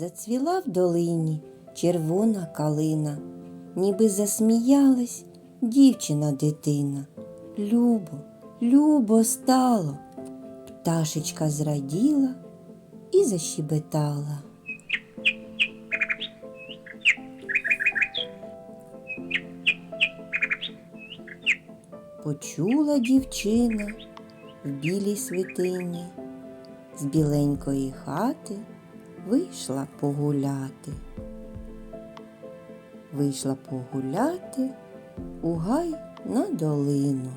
Зацвіла в долині червона калина, ніби засміялась дівчина дитина. Любо, любо стало. Пташечка зраділа і защебетала. Почула дівчина в білій свитині, з біленької хати вийшла погуляти. Вийшла погуляти у гай на долину.